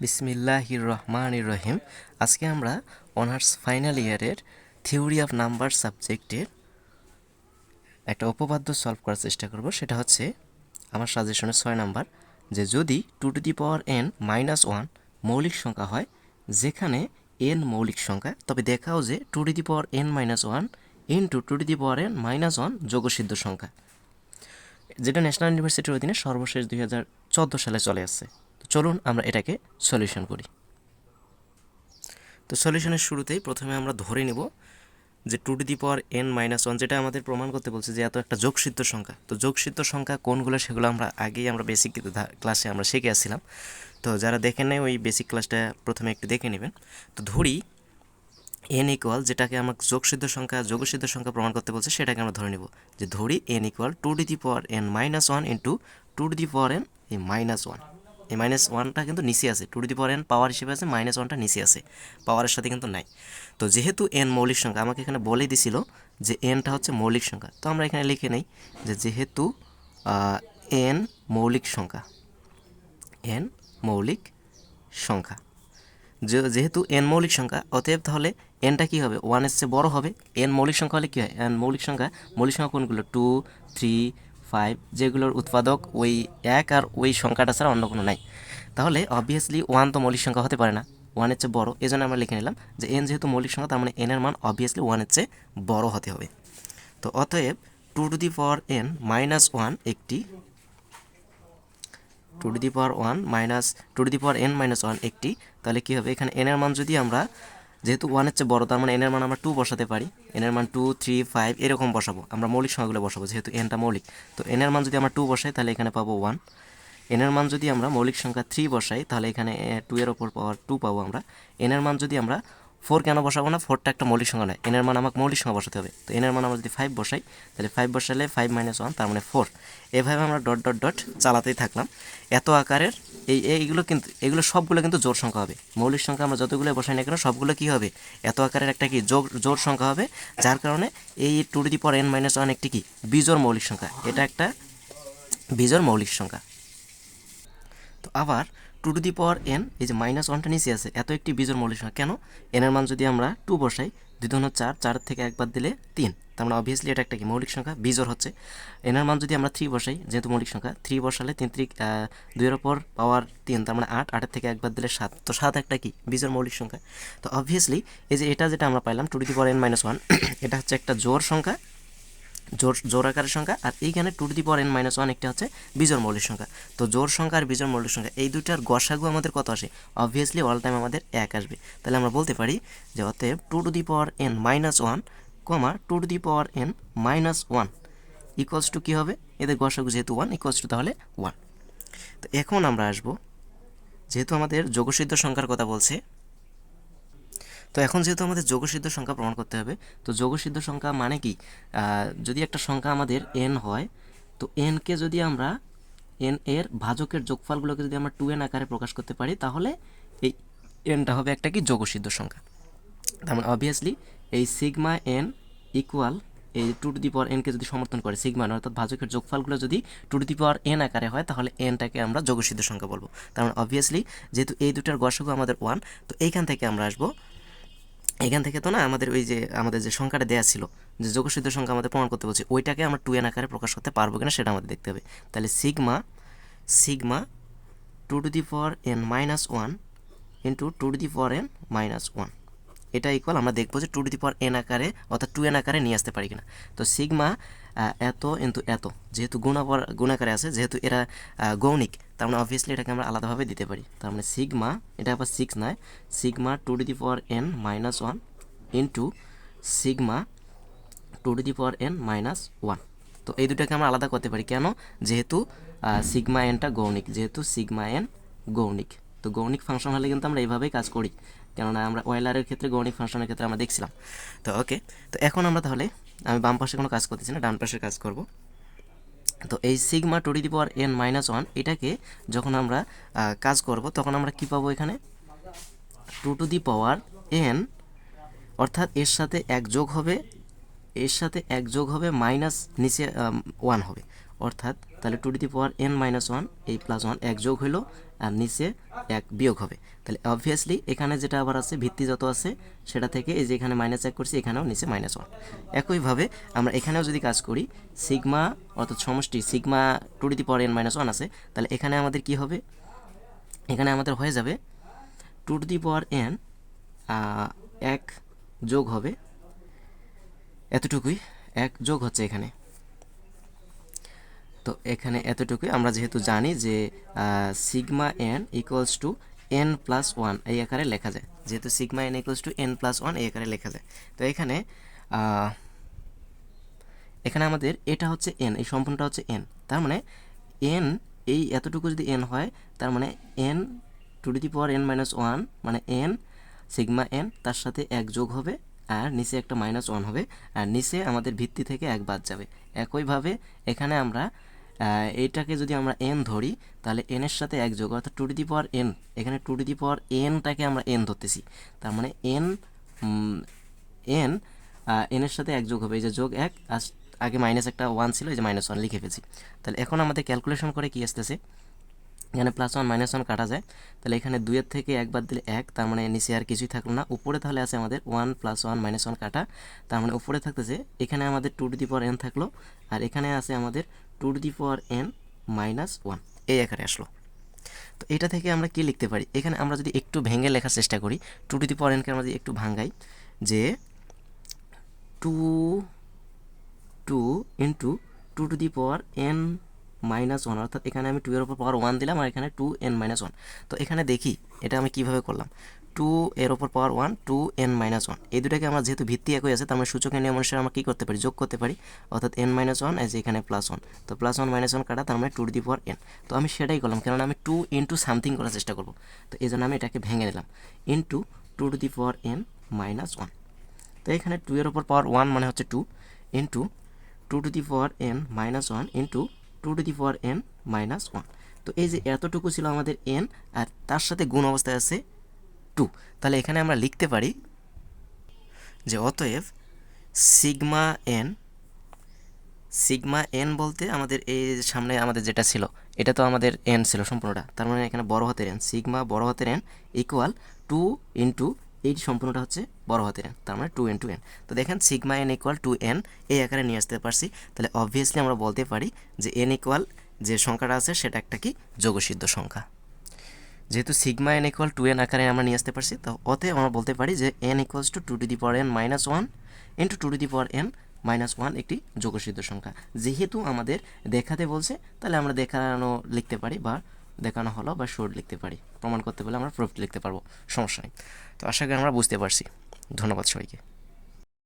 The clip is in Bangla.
বিসমিল্লাহির রহমান রহিম আজকে আমরা অনার্স ফাইনাল ইয়ারের থিওরি অফ নাম্বার সাবজেক্টের একটা উপপাদ্য সলভ করার চেষ্টা করব। সেটা হচ্ছে আমার সাজেশনের ছয় নাম্বার, যে যদি two to the power n minus one মৌলিক সংখ্যা হয়, যেখানে এন মৌলিক সংখ্যা, তবে দেখাও যে two to the power n minus one into two to the power n minus one যোগসিদ্ধ সংখ্যা। যেটা ন্যাশনাল ইউনিভার্সিটির অধীনে সর্বশেষ দুই হাজার চোদ্দ সালে চলে আসছে। চলুন আমরা এটাকে সলিউশন করি। তো সলিউশনের শুরুতেই প্রথমে আমরা ধরে নেব যে two to the power n minus one যেটা আমাদের প্রমাণ করতে বলছে যে এত একটা যোগসিদ্ধ সংখ্যা। তো যোগসিদ্ধ সংখ্যা কোনগুলো সেগুলো আমরা আগেই আমরা বেসিক ক্লাসে আমরা শিখে আসছিলাম। তো যারা দেখেন নাই ওই বেসিক ক্লাসটা প্রথমে একটু দেখে নেবেন। তো ধরি এন ইকুয়াল যেটাকে আমাকে যোগসিদ্ধ সংখ্যা যোগসিদ্ধ সংখ্যা প্রমাণ করতে বলছে, সেটাকে আমরা ধরে নিব। যে ধরি n equal two to the power n minus one into two to the power n এই মাইনাস ওয়ান এই মাইনাস ওয়ানটা কিন্তু নিচে আছে। Two to the power n power হিসেবে আছে মাইনাস ওয়ানটা নিচে আছে। পাওয়ারের সাথে কিন্তু নাই। তো যেহেতু এন মৌলিক সংখ্যা আমাকে এখানে বলে দিছিল যে এনটা হচ্ছে মৌলিক সংখ্যা, তো আমরা এখানে লিখে নেই যে যেহেতু এন মৌলিক সংখ্যা এন মৌলিক সংখ্যা। যেহেতু এন মৌলিক সংখ্যা, অতএব তাহলে এনটা কী হবে? ওয়ানের চেয়ে বড় হবে। এন মৌলিক সংখ্যা হলে কী হয়? এন মৌলিক সংখ্যা মৌলিক সংখ্যা কোনগুলো? টু থ্রি ফাইভ যেগুলোর উৎপাদক ওই এক আর ওই সংখ্যাটা ছাড়া অন্য কোনো নাই। তাহলে অবভিয়াসলি ওয়ান তো মৌলিক সংখ্যা হতে পারে না। ওয়ানের চেয়ে বড় এই জন্য আমরা লিখে নিলাম যে এন যেহেতু মৌলিক সংখ্যা, তার মানে এনের মান অবভিয়াসলি ওয়ানের চেয়ে বড় হতে হবে। তো অতএব two to the power n minus one একটি two to the power one minus two to the power n minus one একটি, তাহলে কী হবে? এখানে এনের মান যদি আমরা যেহেতু ওয়ানের চেয়ে বড়, তার মানে এনের মান আমরা টু বসাতে পারি। এনের মান টু থ্রি ফাইভ এরকম বসাবো। আমরা মৌলিক সংখ্যাগুলো বসাবো, যেহেতু এনটা মৌলিক। তো এনের মান যদি আমরা টু বসাই, তাহলে এখানে পাবো ওয়ান এনের মান যদি আমরা মৌলিক সংখ্যা থ্রি বসাই, তাহলে এখানে টু এর ওপর পাওয়ার টু পাবো আমরা। এনের মান যদি আমরা ফোর কেন বসাবো না? ফোরটা একটা মৌলিক সংখ্যা নয়। এনের মান আমাকে মৌলিক সংখ্যা বসাতে হবে। তো এনের মান আমরা যদি ফাইভ বসাই, তাহলে ফাইভ বসালে ফাইভ মাইনাস ওয়ান তার মানে ফোর এভাবে আমরা ডট ডট ডট চালাতেই থাকলাম। এত আকারের এই, এইগুলো কিন্তু, এগুলো সবগুলো কিন্তু জোর সংখ্যা হবে। মৌলিক সংখ্যা আমরা যতগুলো বসাই না কেন, সবগুলো কী হবে? এত আকারের একটা কি জোর জোর সংখ্যা হবে, যার কারণে এই টু দি পর এন মাইনাস ওয়ান একটি কি? বিজোর মৌলিক সংখ্যা। এটা একটা বিজোর মৌলিক সংখ্যা। তো আবার two to the power n, এই যে মাইনাস ওয়ানটা নিচে আছে, এত একটি বিজোর মৌলিক সংখ্যা কেন? এনের মান যদি আমরা টু বসাই, দুই ধরুন চার চার থেকে একবার দিলে তিন। তার মানে অবভিয়াসলি এটা একটা কি? মৌলিক সংখ্যা, বিজোর হচ্ছে। এনের মান যদি আমরা থ্রি বসাই, যেহেতু মৌলিক সংখ্যা থ্রি বসালে তিন ত্রিক দুইয়ের ওপর পাওয়ার তিন, তার মানে আট, আটের থেকে একবার দিলে সাত। তো সাত একটা কি? বিজোর মৌলিক সংখ্যা। তো অবভিয়াসলি এই যে এটা যেটা আমরা পাইলাম two to the power n minus one এটা হচ্ছে একটা জোর সংখ্যা। জোর জোর আকারের সংখ্যা, আর এইখানে two to the power n minus one একটা হচ্ছে বিজোর মৌলিক সংখ্যা। তো জোর সংখ্যা আর বিজোর মৌলিক সংখ্যা, এই দুটার গসাগু আমাদের কত আসে? অবভিয়াসলি অল টাইম আমাদের এক আসবে। তাহলে আমরা বলতে পারি যে অতএব two to the power n minus one comma two to the power n minus one equals two কী হবে? এদের গসাগু যেহেতু ওয়ান ইকুয়ালস টু তাহলে ওয়ান তো এখন আমরা আসব, যেহেতু আমাদের যোগসিদ্ধ সংখ্যার কথা বলছে তো এখন যেহেতু আমাদের যোগসিদ্ধ সংখ্যা প্রমাণ করতে হবে, তো যোগসিদ্ধ সংখ্যা মানে কি? যদি একটা সংখ্যা আমাদের এন হয়, তো এনকে যদি আমরা এন এর ভাজকের যোগফলগুলোকে যদি আমরা টু এন আকারে প্রকাশ করতে পারি, তাহলে এই এনটা হবে একটা কি? যোগসিদ্ধ সংখ্যা। তার মানে অবভিয়াসলি এই সিগমা এন ইকুয়াল এই টু টু দি পাওয়ার এনকে যদি সমর্থন করে সিগমা অর্থাৎ ভাজকের যোগফলগুলো যদি two to the power n আকারে হয়, তাহলে এনটাকে আমরা যোগসিদ্ধ সংখ্যা বলব। তার মানে অবভিয়াসলি যেহেতু এই দুটার গসাগু আমাদের ওয়ান তো এইখান থেকে আমরা আসব এখান থেকে তো না আমাদের ওই যে, আমাদের যে সংখ্যাটা দেওয়া ছিল, যে যোগসিদ্ধ সংখ্যা আমাদের প্রমাণ করতে বলছে, ওইটাকে আমরা টু এন আকারে প্রকাশ করতে পারব কিনা সেটা আমাদের দেখতে হবে। তাহলে sigma sigma two to the for n minus one into two to the for n minus one এটা ইকুয়াল আমরা দেখব যে two to the power n আকারে অর্থাৎ টু এন আকারে নিয়ে আসতে পারি কিনা। তো সিগমা এত ইন্টু এত, যেহেতু গুণাপর গুণাকারে আছে, যেহেতু এরা গৌণিক, তার মানে অবভিয়াসলি এটাকে আমরা আলাদাভাবে দিতে পারি। তার মানে সিগমা এটা আবার সিক্স নয় sigma two to the power n minus one into sigma two to the power n minus one তো এই দুটাকে আমরা আলাদা করতে পারি। কেন? যেহেতু সিগমা এনটা গৌণিক, যেহেতু সিগমা এন গৌণিক। তো গৌণিক ফাংশন হলে কিন্তু আমরা এইভাবেই কাজ করি। কেননা আমরা ওয়েলারের ক্ষেত্রে, গৌণিক ফাংশনের ক্ষেত্রে আমরা দেখছিলাম। তো ওকে, তো এখন আমরা তাহলে, আমি বাম পাশে কোনো কাজ করতেছি না, ডান পাশে কাজ করব। তো এই sigma two the power n minus one, এটাকে যখন আমরা কাজ করব, তখন আমরা কি পাবো এখানে? Two to the power n, অর্থাৎ এর সাথে এক যোগ হবে, এর সাথে এক যোগ হবে মাইনাস নিচে ওয়ান হবে। অর্থাৎ তাহলে two to the power n minus one, এই প্লাস ওয়ান এক যোগ হলো আর নিচে এক বিয়োগ হবে। তাহলে অবভিয়াসলি এখানে যেটা আবার আছে, ভিত্তি যত আছে, সেটা থেকে এই যে এখানে মাইনাস এক করছি, এখানেও নিচে মাইনাস ওয়ান একইভাবে আমরা এখানেও যদি কাজ করি সিগমা অর্থাৎ সমষ্টি sigma two the power n minus one আছে, তাহলে এখানে আমাদের কি হবে? এখানে আমাদের হয়ে যাবে টু টু দি এন এক যোগ হবে, এতটুকুই, এক যোগ হচ্ছে এখানে। তো এখানে এতটুকুই। আমরা যেহেতু জানি যে sigma n equals two n plus one এই আকারে লেখা যায়। যেহেতু sigma n equals two n plus one এই আকারে লেখা যায়। তো এখানে এখানে আমাদের এটা হচ্ছে এন এই সম্পূর্ণটা হচ্ছে এন তার মানে এন এই এতটুকু যদি এন হয়, তার মানে N to the power N minus one মানে এন সিগমা এন তার সাথে এক যোগ হবে, আর নিচে একটা মাইনাস ওয়ান হবে, আর নিচে আমাদের ভিত্তি থেকে এক বাদ যাবে। একইভাবে এখানে আমরা এইটাকে যদি আমরা এন ধরি, তাহলে এনের সাথে এক যোগ, অর্থাৎ two to the power n এখানে টু টু দি পাওয়ার এনটাকে আমরা এন ধরতেছি। তার মানে এন এন এনের সাথে এক যোগ হবে, এই যে যোগ এক আগে মাইনাস একটা ওয়ান ছিল, এই যে মাইনাস ওয়ান লিখে ফেলছি। তাহলে এখন আমাদের ক্যালকুলেশন করে কি আসতেছে? এখানে প্লাস ওয়ান মাইনাস ওয়ান কাটা যায়। তাহলে এখানে দুইয়ের থেকে একবার দিলে এক, তার মানে নিচে আর কিছুই থাকল না। উপরে তাহলে আছে আমাদের one plus one minus one কাটা। তার মানে উপরে থাকতেছে, এখানে আমাদের two to the power n থাকল, আর এখানে আছে আমাদের two to the power n minus one. এই আকারে আসলো। তো এটা থেকে আমরা কি লিখতে পারি? এখানে আমরা যদি একটু ভেঙে লেখার চেষ্টা করি, টু টু দি পাওয়ার এনকে আমরা যদি একটু ভাঙ্গাই যে two two into two to the power n minus one, অর্থাৎ এখানে আমি টু এর ওপর পাওয়ার ওয়ান দিলাম আর এখানে টু এন মাইনাস ওয়ান। তো এখানে দেখি, এটা আমি কীভাবে করলাম? টু এর ওপর power one two n minus one এই দুটাকে আমরা যেহেতু ভিত্তি একই আছে, তার মানে সূচকের নিয়ম অনুসারে আমরা কী করতে পারি? যোগ করতে পারি। অর্থাৎ এন মাইনাস ওয়ান এজ এখানে প্লাস ওয়ান তো প্লাস ওয়ান মাইনাস ওয়ান কাটা, তার মানে টু দি পাওয়ার এন তো আমি সেটাই করলাম, কেননা আমি টু ইন্টু সামথিং করার চেষ্টা করব। তো এই জন্য আমি এটাকে ভেঙে নিলাম। Into two to the power n minus one তো এখানে টু এর ওপর পাওয়ার ওয়ান মানে হচ্ছে two into two to the power n minus one into two to the power n minus one তো এই যে এতটুকু ছিল আমাদের এন আর তার সাথে গুণ অবস্থায় আছে টু তাহলে এখানে আমরা লিখতে পারি যে অতএব সিগমা এন সিগমা এন বলতে আমাদের এই সামনে আমাদের যেটা ছিল, এটা তো আমাদের এন ছিল সম্পূর্ণটা, তার মানে এখানে বড় হাতের এন সিগমা বড় হাতের এন ইকুয়াল টু ইন্টু এই সম্পূর্ণটা হচ্ছে বড় হাতের এন তার মানে টু ইন্টু এন তো দেখেন sigma n equal two n এই আকারে নিয়ে আসতে পারছি, তাহলে অবভিয়াসলি আমরা বলতে পারি যে এন ইকুয়াল যে সংখ্যাটা আছে সেটা একটা কি যোগসিদ্ধ সংখ্যা। যেহেতু sigma n equal two n আকারে আমরা নিয়ে আসতে পারছি, তো অতএব আমরা বলতে পারি যে n equals to two to the power n minus one into two to the power n minus one একটি যোগসিদ্ধ সংখ্যা। যেহেতু আমাদের দেখাতে বলছে, তাহলে আমরা দেখানো লিখতে পারি বা দেখানো হলো বা শোর্ট লিখতে পারি। প্রমাণ করতে পারলে আমরা প্রুফ লিখতে পারব, সমস্যা নেই। তো আশা করি আমরা বুঝতে পারছি। ধন্যবাদ সবাইকে।